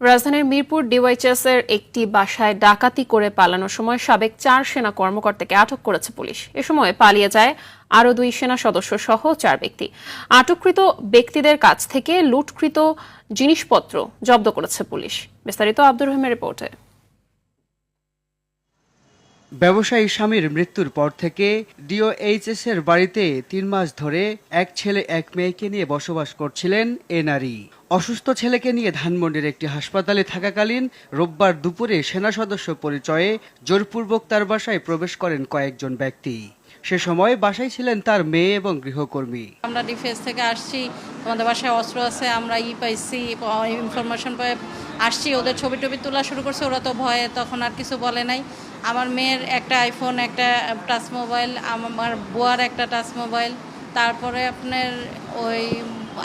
রাজধানীর মিরপুর ডিওয়াইচএস এর একটি বাসায় ডাকাতি করে পালানোর সময় সাবেক চার সেনা কর্মকর্তাকে আটক করেছে পুলিশ। এ সময় পালিয়ে যায় আরও দুই সেনা সদস্য সহ চার ব্যক্তি। আটককৃত ব্যক্তিদের কাছ থেকে লুটকৃত জিনিসপত্র জব্দ করেছে পুলিশ। বিস্তারিত আব্দুর রহিমের রিপোর্টে। ব্যবসায়ী স্বামীর মৃত্যুর পর থেকে ডিওএইচএস এর বাড়িতে তিন মাস ধরে এক ছেলে, এক মেয়েকে নিয়ে বসবাস করছিলেন এ নারী। অসুস্থ ছেলেকে নিয়ে ধানমন্ডির একটি হাসপাতালে থাকাকালীন রোববার দুপুরে সেনা সদস্য পরিচয়ে জোরপূর্বক তার বাসায় প্রবেশ করেন কয়েকজন ব্যক্তি। সে সময় বাসায় ছিলেন তার মেয়ে এবং গৃহকর্মী। আমরা ডিফেন্স থেকে আসছি আমাদের বাসায় অস্ত্র আছে আমরা ই পাইছি ইনফরমেশন পাই আসছি ওদের ছবি টবি তোলা শুরু করছে ওরা তো ভয়ে তখন আর কিছু বলে নাই। আমার মেয়ের একটা আইফোন একটা টাচ মোবাইল আমার বুয়ার একটা টাচ মোবাইল তারপরে আপনার ওই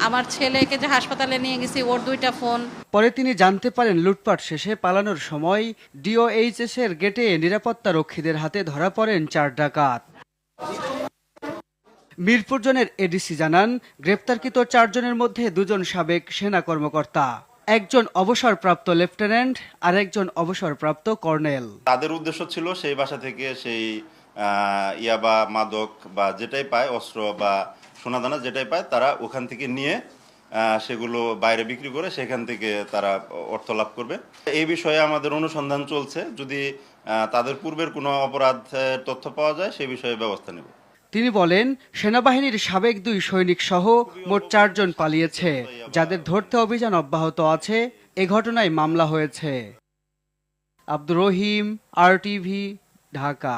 আমার ছেলেকে যে হাসপাতালে নিয়ে গেছি ওর দুইটা ফোন। পরে তিনি জানতে পারেন লুটপাট শেষে পালানোর সময় ডিওএইচএস এর গেটে নিরাপত্তা রক্ষীদের হাতে ধরা পড়েন চার ডাকাত। মিরপুর জোনের এডিসি জানান, গ্রেপ্তারকৃত চারজনের মধ্যে দুজন সাবেক সেনা কর্মকর্তা। একজন অবসরপ্রাপ্ত লেফটেন্যান্ট আর একজন অবসরপ্রাপ্ত কর্নেল। তাদের উদ্দেশ্য ছিল সেই বাসা থেকে সেই ইয়াবা, মাদক বা যেটাই পায়, অস্ত্র বা সোনাদানা যেটাই পায়, তারা ওখান থেকে নিয়ে সেগুলো বাইরে বিক্রি করে সেখান থেকে তারা অর্থ লাভ করবে। এই বিষয়ে আমাদের অনুসন্ধান চলছে। যদি তাদের পূর্বের কোনো অপরাধের তথ্য পাওয়া যায় সেই বিষয়ে ব্যবস্থা নেব। তিনি বলেন, সেনাবাহিনীর সাবেক দুই সৈনিক সহ মোট চারজন পালিয়েছে, যাদের ধরতে অভিযান অব্যাহত আছে। এ ঘটনায় মামলা হয়েছে। আব্দুর রহিম আর ঢাকা।